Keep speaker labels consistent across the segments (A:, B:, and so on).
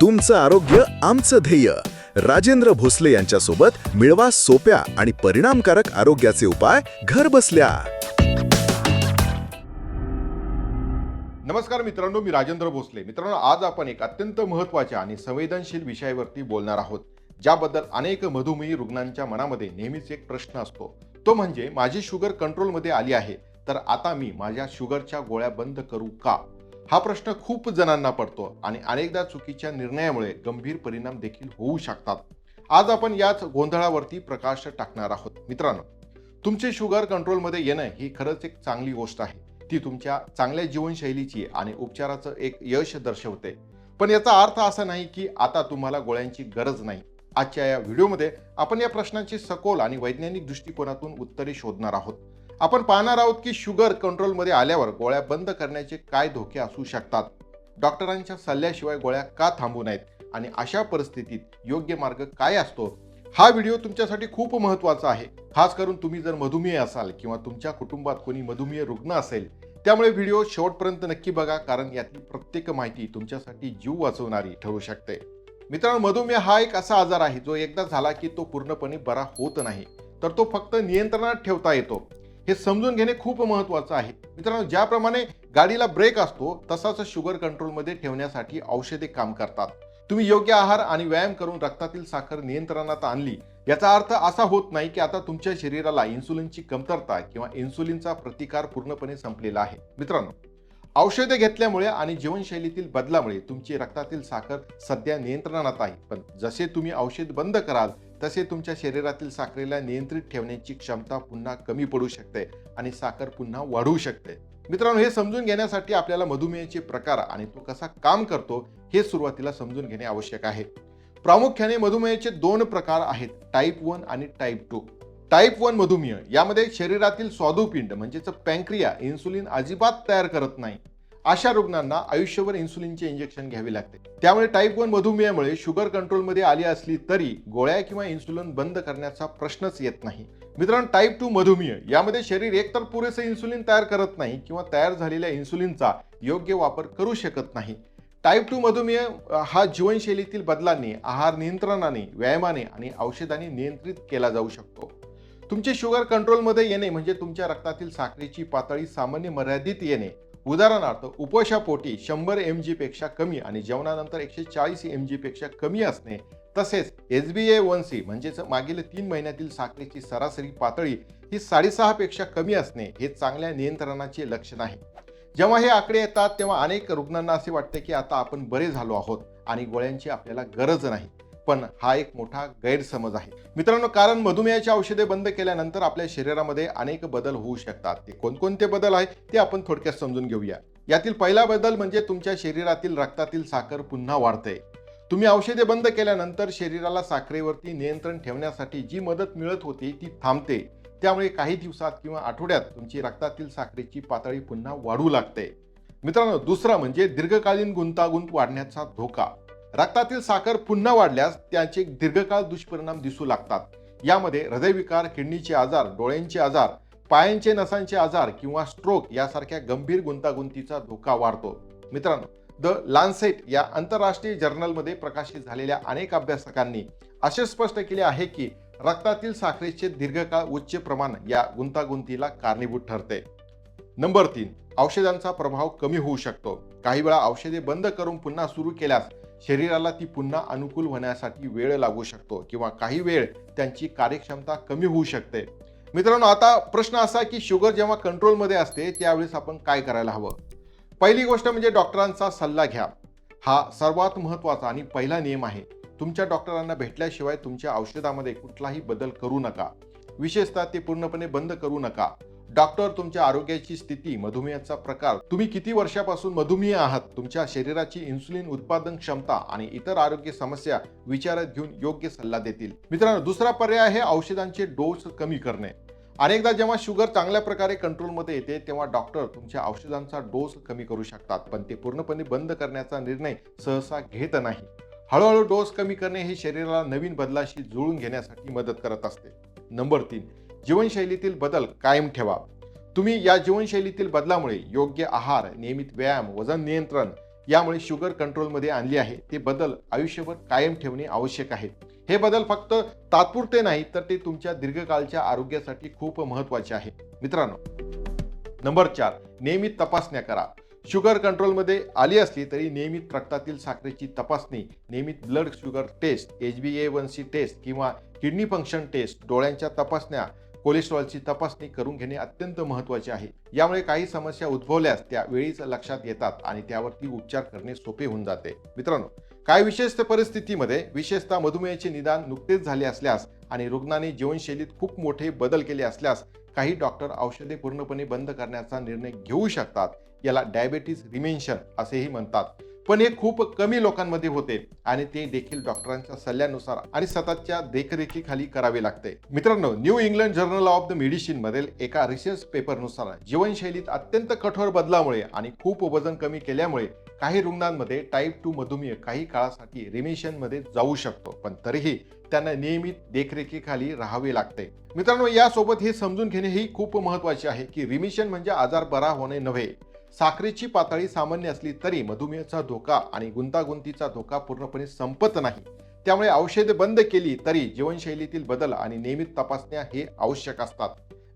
A: तुमचं आरोग्य आमचं ध्येय. राजेंद्र भोसले यांच्यासोबत मिळवा सोप्या आणि परिणामकारक आरोग्याचे उपाय घर बसल्या.
B: नमस्कार मित्रांनो मी राजेंद्र भोसले. मित्रांनो आज आपण एक अत्यंत महत्त्वाच्या आणि संवेदनशील विषयावरती बोलणार आहोत ज्याबद्दल अनेक मधुमेही रुग्णांच्या मनामध्ये नेहमीच एक प्रश्न असतो. तो म्हणजे माझी शुगर कंट्रोलमध्ये आली आहे तर आता मी माझ्या शुगरच्या गोळ्या बंद करू का? हा प्रश्न खूप जणांना पडतो आणि अनेकदा चुकीच्या निर्णयामुळे गंभीर परिणाम देखील होऊ शकतात. आज आपण याच गोंधळावरती प्रकाश टाकणार आहोत. मित्रांनो तुमचे शुगर कंट्रोलमध्ये येणं ही खरंच एक चांगली गोष्ट आहे. ती तुमच्या चांगल्या जीवनशैलीची आणि उपचाराचं एक यश दर्शवते. पण याचा अर्थ असा नाही की आता तुम्हाला गोळ्यांची गरज नाही. आजच्या या व्हिडिओमध्ये आपण या प्रश्नांची सखोल आणि वैज्ञानिक दृष्टिकोनातून उत्तरे शोधणार आहोत. आपण पाहणार आहोत की शुगर कंट्रोलमध्ये आल्यावर गोळ्या बंद करण्याचे काय धोके असू शकतात? डॉक्टरांच्या सल्ल्याशिवाय गोळ्या का थांबू नयेत? आणि अशा परिस्थितीत योग्य मार्ग काय असतो? हा व्हिडिओ तुमच्यासाठी खूप महत्त्वाचा आहे. खास करून तुम्ही जर मधुमेह असाल किंवा तुमच्या कुटुंबात कोणी मधुमेह रुग्ण असेल त्यामुळे व्हिडिओ शेवटपर्यंत नक्की बघा कारण यातली प्रत्येक माहिती तुमच्यासाठी जीव वाचवणारी ठरू शकते. मित्रांनो मधुमेह हा एक असा आजार आहे जो एकदा झाला की तो पूर्णपणे बरा होत नाही. तर तो फक्त नियंत्रणात ठेवता येतो. हे समजून घेणे खूप महत्त्वाचं आहे. मित्रांनो ज्याप्रमाणे गाडीला ब्रेक असतो तसाच शुगर कंट्रोलमध्ये ठेवण्यासाठी औषधे काम करतात. तुम्ही योग्य आहार आणि व्यायाम करून रक्तातील साखर नियंत्रणात आणली याचा अर्थ असा होत नाही की आता तुमच्या शरीराला इन्सुलिनची कमतरता किंवा इन्सुलिनचा प्रतिकार पूर्णपणे संपलेला आहे. मित्रांनो औषधे घेतल्यामुळे आणि जीवनशैलीतील बदलामुळे तुमची रक्तातील साखर सध्या नियंत्रणात आहे. पण जसे तुम्ही औषध बंद कराल तसे तुमच्या शरीरातील साखरेला नियंत्रित ठेवण्याची क्षमता पुन्हा कमी पडू शकते आणि साखर पुन्हा वाढू शकते. मित्रांनो हे समजून घेण्यासाठी आपल्याला मधुमेहाचे प्रकार आणि तो कसा काम करतो हे सुरुवातीला समजून घेणे आवश्यक आहे. प्रामुख्याने मधुमेहाचे दोन प्रकार आहेत टाईप वन आणि टाईप टू टाईप वन मधुमेह यामध्ये शरीरातील स्वादुपिंड म्हणजेच पँक्रिया इन्सुलिन अजिबात तयार करत नाही. अशा रुग्णांना आयुष्यभर इन्सुलिनचे इंजेक्शन घ्यावे लागते. त्यामुळे टाईप वन मधुमेहामुळे शुगर कंट्रोलमध्ये आली असली तरी गोळ्या किंवा इन्सुलिन बंद करण्याचा प्रश्नच येत नाही. मित्रांनो टाईप टू मधुमेह यामध्ये शरीर एकतर पुरेसे इन्सुलिन तयार करत नाही किंवा तयार झालेल्या इन्सुलिनचा योग्य वापर करू शकत नाही. टाईप टू मधुमेह हा जीवनशैलीतील बदलांनी आहार नियंत्रणाने व्यायामाने आणि औषधाने नियंत्रित केला जाऊ शकतो. तुमचे शुगर कंट्रोलमध्ये येणे म्हणजे तुमच्या रक्तातील साखरेची पातळी सामान्य मर्यादित येणे. उदाहरणार्थ उपशापोटी शंभर एमपेक्षा कमी आणि जेवणानंतर एकशे चाळीस एमपेक्षा कमी असणे तसेच S B A one C म्हणजेच मागील तीन महिन्यातील साखरेची सरासरी पातळी ही साडेसहा पेक्षा कमी असणे हे चांगल्या नियंत्रणाचे लक्षण आहे. जेव्हा हे आकडे येतात तेव्हा अनेक रुग्णांना असे वाटते की आता आपण बरे झालो आहोत आणि गोळ्यांची आपल्याला गरज नाही. पण हा एक मोठा गैरसमज आहे. मित्रांनो कारण मधुमेहाची औषधे बंद केल्यानंतर आपल्या शरीरामध्ये अनेक बदल होऊ शकतात. ते कोणकोणते बदल आहेत ते आपण थोडक्यात समजून घेऊया. यातील पहिला बदल म्हणजे तुमच्या शरीरातील रक्तातील साखर पुन्हा वाढते. तुम्ही औषधे बंद केल्यानंतर शरीराला साखरेवरती नियंत्रण ठेवण्यासाठी जी मदत मिळत होती ती थांबते. त्यामुळे काही दिवसात किंवा आठवड्यात तुमची रक्तातील साखरेची पातळी पुन्हा वाढू लागते. मित्रांनो दुसरा म्हणजे दीर्घकालीन गुंतागुंत वाढण्याचा धोका. रक्तातील साखर पुन्हा वाढल्यास त्याचे दीर्घकाळ दुष्परिणाम दिसू लागतात. यामध्ये हृदयविकार किडनीचे आजार डोळ्यांचे आजार पायांचे नसांचे आजार किंवा स्ट्रोक यासारख्या गंभीर गुंतागुंतीचा धोका वाढतो. मित्रांनो द लान्सेट या आंतरराष्ट्रीय जर्नलमध्ये प्रकाशित झालेल्या अनेक अभ्यासकांनी असे स्पष्ट केले आहे की रक्तातील साखरेचे दीर्घकाळ उच्च प्रमाण या गुंतागुंतीला कारणीभूत ठरते. नंबर तीन औषधांचा प्रभाव कमी होऊ शकतो. काही वेळा औषधे बंद करून पुन्हा सुरू केल्यास शरीराला ती पुन्हा अनुकूल होण्यासाठी वेळ लागू शकतो किंवा काही वेळ त्यांची कार्यक्षमता कमी होऊ शकते. मित्रांनो आता प्रश्न असा की शुगर जेव्हा कंट्रोलमध्ये असते त्यावेळेस आपण काय करायला हवं? पहिली गोष्ट म्हणजे डॉक्टरांचा सल्ला घ्या. हा सर्वात महत्त्वाचा आणि पहिला नियम आहे. तुमच्या डॉक्टरांना भेटल्याशिवाय तुमच्या औषधामध्ये कुठलाही बदल करू नका. विशेषतः ते पूर्णपणे बंद करू नका. डॉक्टर तुमच्या आरोग्याची स्थिती मधुमेहाचा प्रकार तुम्ही किती वर्षापासून मधुमेह आहात तुमच्या शरीराची इन्सुलिन उत्पादन क्षमता आणि इतर आरोग्य समस्या विचारात घेऊन योग्य सल्ला देतील. मित्रांनो दुसरा पर्याय आहे औषधांचे डोस कमी करणे. अनेकदा जेव्हा शुगर चांगल्या प्रकारे कंट्रोलमध्ये येते तेव्हा डॉक्टर तुमच्या औषधांचा डोस कमी करू शकतात पण ते पूर्णपणे बंद करण्याचा निर्णय सहसा घेत नाही. हळूहळू डोस कमी करणे हे शरीराला नवीन बदलाशी जुळून घेण्यासाठी मदत करत असते. नंबर तीन जीवनशैलीतील बदल कायम ठेवा. तुम्ही या जीवनशैलीतील बदलामुळे योग्य आहार नियमित व्यायाम वजन नियंत्रण यामुळे शुगर कंट्रोलमध्ये आणली आहे. ते बदल आयुष्यभर कायम ठेवणे आवश्यक आहे. हे बदल फक्त तात्पुरते नाही तर ते तुमच्या दीर्घकाळच्या आरोग्यासाठी खूप महत्त्वाचे आहे. मित्रांनो नंबर चार नियमित तपासण्या करा. शुगर कंट्रोलमध्ये आली असली तरी नियमित रक्तातील साखरेची तपासणी नियमित blood sugar test H B A one C test किंवा किडनी फंक्शन टेस्ट डोळ्यांच्या तपासण्या कोलेस्ट्रॉलची तपासणी करून घेणे अत्यंत महत्त्वाचे आहे. यामुळे काही समस्या उद्भवल्यास त्या वेळीच लक्षात येतात आणि त्यावरती उपचार करणे सोपे होऊन जाते. मित्रांनो काही विशेष परिस्थितीमध्ये विशेषतः मधुमेहाचे निदान नुकतेच झाले असल्यास आणि रुग्णाने जीवनशैलीत खूप मोठे बदल केले असल्यास काही डॉक्टर औषधे पूर्णपणे बंद करण्याचा निर्णय घेऊ शकतात. याला डायबेटीस रिमेन्शन असेही म्हणतात. पण हे खूप कमी लोकांमध्ये होते आणि ते देखील डॉक्टरांच्या सल्ल्यानुसार आणि सततच्या देखरेखीखाली करावे लागते. मित्रांनो New England journal of the medicine मधील एका रिसर्च पेपरनुसार जीवनशैलीत अत्यंत कठोर बदलामुळे आणि खूप वजन कमी केल्यामुळे काही रुग्णांमध्ये टाईप टू मधुमेह काही काळासाठी रिमिशनमध्ये जाऊ शकतो. पण तरीही त्यांना नियमित देखरेखीखाली राहावे लागते. मित्रांनो यासोबत हे समजून घेणे ही खूप महत्त्वाचे आहे की रिमिशन म्हणजे आजार बरा होणे नव्हे. साखरेची पातळी सामान्य असली तरी मधुमेहाचा धोका आणि गुंतागुंतीचा धोका पूर्णपणे संपत नाही. त्यामुळे औषधे बंद केली तरी जीवनशैलीतील बदल आणि नियमित तपासण्या हे आवश्यक असतात.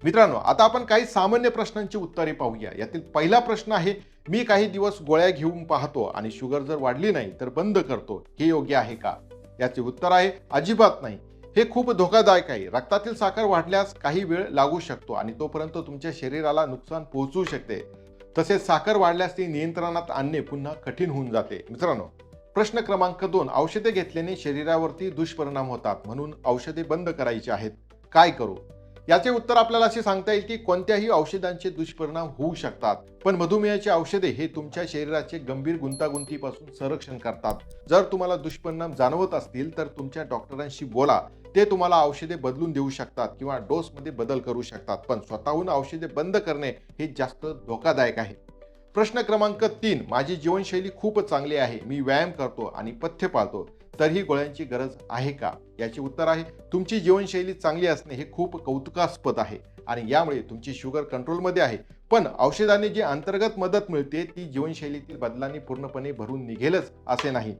B: मित्रांनो आता आपण काही सामान्य प्रश्नांची उत्तरे पाहूया. यातील पहिला प्रश्न आहे मी काही दिवस गोळ्या घेऊन पाहतो आणि शुगर जर वाढली नाही तर बंद करतो हे योग्य आहे का? याचे उत्तर आहे अजिबात नाही. हे खूप धोकादायक आहे. रक्तातील साखर वाढल्यास काही वेळ लागू शकतो आणि तोपर्यंत तुमच्या शरीराला नुकसान पोहोचू शकते. तसेच साखर वाढल्यास ती नियंत्रणात आणणे पुन्हा कठीण होऊन जाते. मित्रांनो प्रश्न क्रमांक दोन औषधे घेतल्याने शरीरावरती दुष्परिणाम होतात म्हणून औषधे बंद करायची आहेत. काय करू? याचे उत्तर आपल्याला असे सांगता येईल की कोणत्याही औषधांचे दुष्परिणाम होऊ शकतात. पण मधुमेहाची औषधे हे तुमच्या शरीराचे गंभीर गुंतागुंतीपासून संरक्षण करतात. जर तुम्हाला दुष्परिणाम जाणवत असतील तर तुमच्या डॉक्टरांशी बोला. ते तुम्हाला औषधे बदलून देऊ शकतात किंवा डोसमध्ये बदल करू शकतात. पण स्वतःहून औषधे बंद करणे हे जास्त धोकादायक आहे. प्रश्न क्रमांक तीन माझी जीवनशैली खूप चांगली आहे. मी व्यायाम करतो आणि पथ्य पाळतो. तरीही गोळ्यांची गरज आहे का? याचे उत्तर आहे तुमची जीवनशैली चांगली असणे हे खूप कौतुकास्पद आहे आणि यामुळे तुमची शुगर कंट्रोलमध्ये आहे. पण औषधाने जी अंतर्गत मदत मिळते ती जीवनशैलीतील बदलांनी पूर्णपणे भरून निघेलच असे नाही.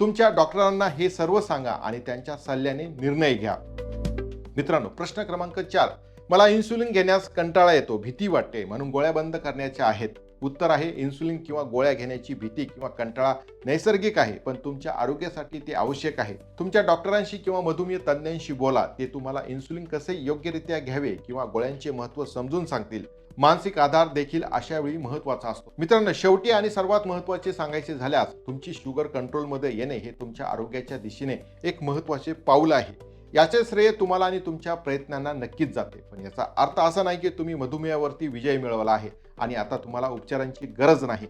B: तुमच्या डॉक्टरांना हे सर्व सांगा आणि त्यांच्या सल्ल्याने निर्णय घ्या. मित्रांनो प्रश्न क्रमांक चार. मला इन्सुलिन घेण्यास कंटाळा येतो भीती वाटते म्हणून गोळ्या बंद करण्याच्या आहेत. उत्तर आहे इन्सुलिन किंवा गोळ्या घेण्याची भीती किंवा कंटाळा नैसर्गिक आहे पण तुमच्या आरोग्यासाठी ते आवश्यक आहे. तुमच्या डॉक्टरांशी किंवा मधुमेह तज्ज्ञांशी बोला ते तुम्हाला इन्सुलिन कसे योग्यरित्या घ्यावे किंवा गोळ्यांचे महत्त्व समजून सांगतील. मानसिक आधार देखील अशा वेळी महत्त्वाचा असतो. मित्रांनो शेवटी आणि सर्वात महत्त्वाचे सांगायचे झाल्यास तुमची शुगर कंट्रोलमध्ये येणे हे तुमच्या आरोग्याच्या दिशेने एक महत्त्वाचे पाऊल आहे. याचे श्रेय तुम्हाला आणि तुमच्या प्रयत्नांना नक्कीच जाते. पण याचा अर्थ असा नाही की तुम्ही मधुमेहावरती विजय मिळवला आहे आणि आता तुम्हाला उपचारांची गरज नाही.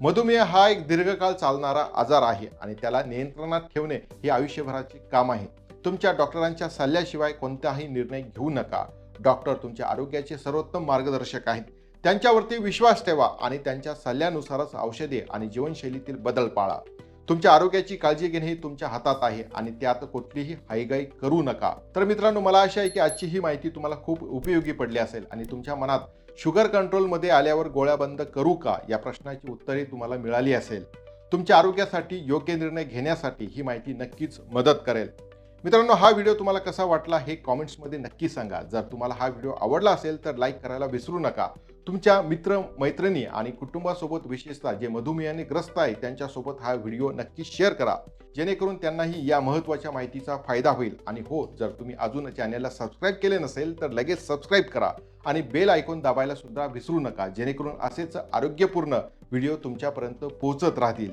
B: मधुमेह हा एक दीर्घकाळ चालणारा आजार आहे आणि त्याला नियंत्रणात ठेवणे हे आयुष्यभराचे काम आहे. तुमच्या डॉक्टरांच्या सल्ल्याशिवाय कोणताही निर्णय घेऊ नका. डॉक्टर तुमच्या आरोग्याचे सर्वोत्तम मार्गदर्शक आहेत. त्यांच्यावरती विश्वास ठेवा आणि त्यांच्या सल्ल्यानुसारच औषधे आणि जीवनशैलीतील बदल पाळा. तुमच्या आरोग्याची काळजी घेणे हे तुमच्या हातात आहे आणि त्यात कुठलीही हायगाई करू नका. तर मित्रांनो मला आशा आहे की आजची ही माहिती तुम्हाला खूप उपयोगी पडली असेल आणि तुमच्या मनात शुगर कंट्रोलमध्ये आल्यावर गोळ्या बंद करू का या प्रश्नाची उत्तरे तुम्हाला मिळाली असेल. तुमच्या आरोग्यासाठी योग्य निर्णय घेण्यासाठी ही माहिती नक्कीच मदत करेल. मित्रांनो हा व्हिडिओ तुम्हाला कसा वाटला हे कॉमेंट्समध्ये नक्की सांगा. जर तुम्हाला हा व्हिडिओ आवडला असेल तर लाईक करायला विसरू नका. तुमच्या मित्र मैत्रिणी आणि कुटुंबासोबत विशेषतः जे मधुमेहाने ग्रस्त आहे त्यांच्यासोबत हा व्हिडिओ नक्की शेअर करा. जेणेकरून त्यांनाही या महत्त्वाच्या माहितीचा फायदा होईल. आणि हो जर तुम्ही अजून चॅनलला सबस्क्राईब केले नसेल तर लगेच सबस्क्राईब करा आणि बेल आयकॉन दाबायला सुद्धा विसरू नका. जेणेकरून असेच आरोग्यपूर्ण व्हिडिओ तुमच्यापर्यंत पोहोचत राहतील.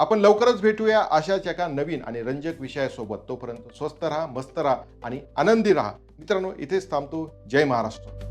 B: आपण लवकरच भेटूया अशाच एका नवीन आणि रंजक विषयासोबत. तोपर्यंत स्वस्त राहा मस्त राहा आणि आनंदी राहा. मित्रांनो इथेच थांबतो. जय महाराष्ट्र.